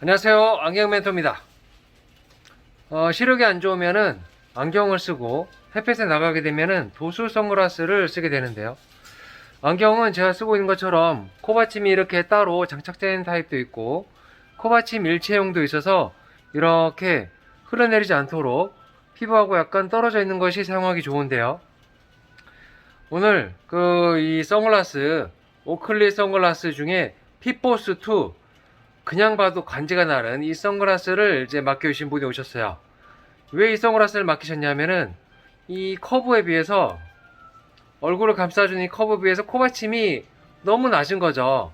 안녕하세요. 안경 멘토입니다. 어, 시력이 안 좋으면은 안경을 쓰고 햇빛에 나가게 되면은 도수 선글라스를 쓰게 되는데요. 안경은 제가 쓰고 있는 것처럼 코받침이 이렇게 따로 장착된 타입도 있고 코받침 일체형도 있어서 이렇게 흘러내리지 않도록 피부하고 약간 떨어져 있는 것이 사용하기 좋은데요. 오늘 그 이 선글라스 오클리 선글라스 중에 피포스 2 그냥 봐도 간지가 나는 이 선글라스를 이제 맡겨주신 분이 오셨어요. 왜 이 선글라스를 맡기셨냐면은 이 커브에 비해서 얼굴을 감싸주는 이 커브에 비해서 코받침이 너무 낮은 거죠.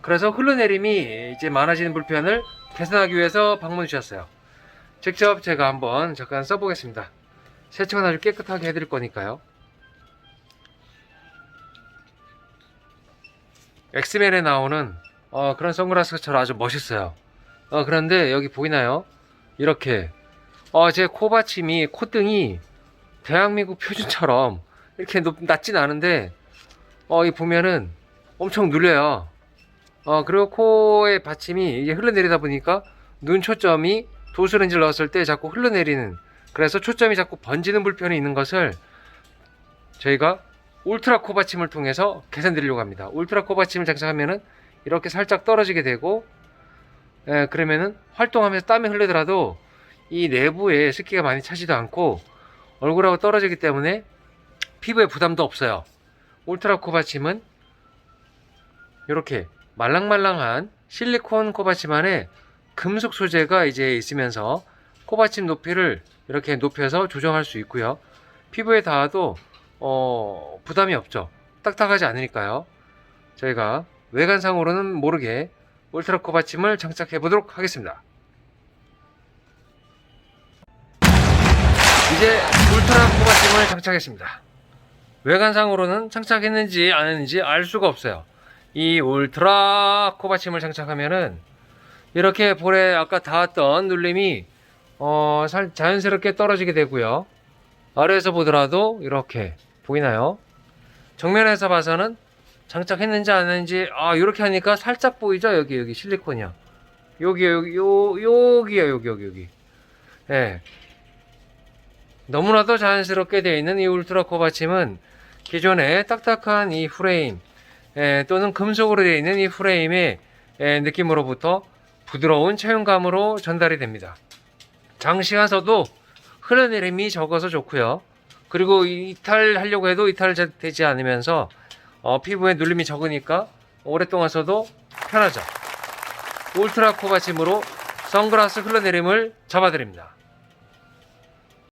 그래서 흘러내림이 이제 많아지는 불편을 개선하기 위해서 방문해 주셨어요. 직접 제가 한번 잠깐 써보겠습니다. 세척은 아주 깨끗하게 해드릴 거니까요. 엑스맨에 나오는 어, 그런 선글라스처럼 아주 멋있어요. 어, 그런데 여기 보이나요? 이렇게 어, 제 코받침이 콧등이 대한민국 표준처럼 이렇게 높, 낮진 않은데 어, 이 보면은 엄청 눌려요. 어, 그리고 코의 받침이 이게 흘러내리다 보니까 눈 초점이 도수렌즈를 넣었을 때 자꾸 흘러내리는 그래서 초점이 자꾸 번지는 불편이 있는 것을 저희가 울트라 코받침을 통해서 개선드리려고 합니다. 울트라 코받침을 장착하면은 이렇게 살짝 떨어지게 되고 예, 그러면은 활동하면서 땀이 흘리더라도 이 내부에 습기가 많이 차지도 않고 얼굴하고 떨어지기 때문에 피부에 부담도 없어요. 울트라 코받침은 이렇게 말랑말랑한 실리콘 코받침 안에 금속 소재가 이제 있으면서 코받침 높이를 이렇게 높여서 조정할 수 있고요. 피부에 닿아도 어, 부담이 없죠. 딱딱하지 않으니까요. 저희가 외관상으로는 모르게 울트라 코 받침을 장착해 보도록 하겠습니다. 이제 울트라 코 받침을 장착했습니다. 외관상으로는 장착했는지 안 했는지 알 수가 없어요. 이 울트라 코받침을 장착하면은 이렇게 볼에 아까 닿았던 눌림이 어, 살- 자연스럽게 떨어지게 되고요. 아래에서 보더라도 이렇게 보이나요? 정면에서 봐서는 장착했는지 안 했는지 아 이렇게 하니까 살짝 보이죠? 여기 여기 실리콘이요. 여기 여기 요 여기요 여기 여기 여기. 예. 너무나도 자연스럽게 되어 있는 이 울트라 코 받침은 기존의 딱딱한 이 프레임 예, 또는 금속으로 되어 있는 이 프레임의 예, 느낌으로부터 부드러운 체형감으로 전달이 됩니다. 장시간 써도 흘러내림이 적어서 좋고요. 그리고 이탈하려고 해도 이탈되지 않으면서 어, 피부에 눌림이 적으니까 오랫동안 써도 편하죠. 울트라 코받침으로 선글라스 흘러내림을 잡아드립니다.